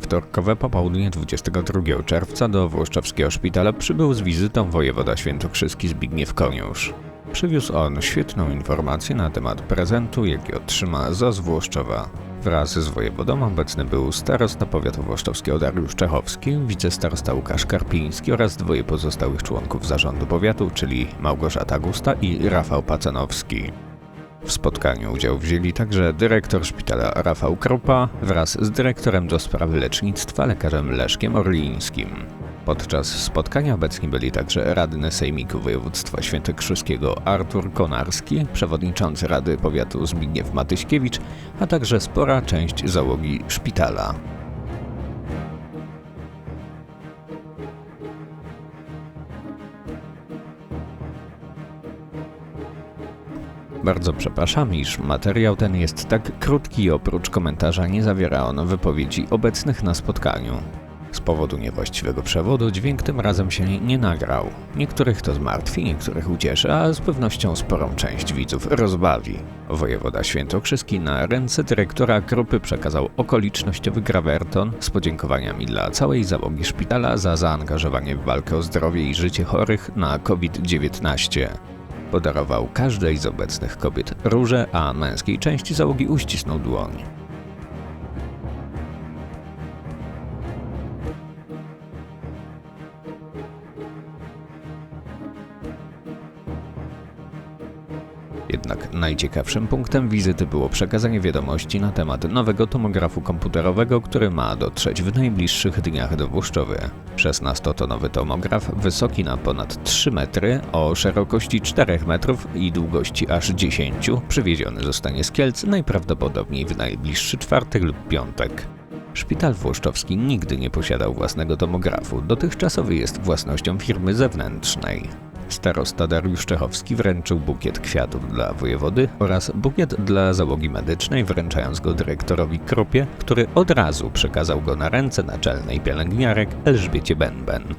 wtorkowe popołudnie 22 czerwca do Włoszczowskiego szpitala przybył z wizytą wojewoda świętokrzyski Zbigniew Koniusz. Przywiózł on świetną informację na temat prezentu, jaki otrzyma za Włoszczowa. Wraz z wojewodą obecny był starosta powiatu włoszczowskiego Dariusz Czechowski, wicestarosta Łukasz Karpiński oraz dwoje pozostałych członków zarządu powiatu, czyli Małgorzata Gusta i Rafał Pacanowski. W spotkaniu udział wzięli także dyrektor szpitala Rafał Krupa wraz z dyrektorem do spraw lecznictwa lekarzem Leszkiem Orlińskim. Podczas spotkania obecni byli także radny Sejmiku Województwa Świętokrzyskiego Artur Konarski, przewodniczący Rady Powiatu Zbigniew Matyśkiewicz, a także spora część załogi szpitala. Bardzo przepraszam, iż materiał ten jest tak krótki i oprócz komentarza nie zawiera on wypowiedzi obecnych na spotkaniu. Z powodu niewłaściwego przewodu dźwięk tym razem się nie nagrał. Niektórych to zmartwi, niektórych ucieszy, a z pewnością sporą część widzów rozbawi. Wojewoda Świętokrzyski na ręce dyrektora grupy przekazał okolicznościowy grawerton z podziękowaniami dla całej załogi szpitala za zaangażowanie w walkę o zdrowie i życie chorych na COVID-19. Podarował każdej z obecnych kobiet róże, a męskiej części załogi uścisnął dłoń. Jednak najciekawszym punktem wizyty było przekazanie wiadomości na temat nowego tomografu komputerowego, który ma dotrzeć w najbliższych dniach do Włoszczowy. 16-tonowy tomograf, wysoki na ponad 3 metry, o szerokości 4 metrów i długości aż 10, przywieziony zostanie z Kielc najprawdopodobniej w najbliższy czwartek lub piątek. Szpital Włoszczowski nigdy nie posiadał własnego tomografu, dotychczasowy jest własnością firmy zewnętrznej. Starosta Dariusz Czechowski wręczył bukiet kwiatów dla wojewody oraz bukiet dla załogi medycznej, wręczając go dyrektorowi Krupie, który od razu przekazał go na ręce naczelnej pielęgniarek Elżbiecie Benben.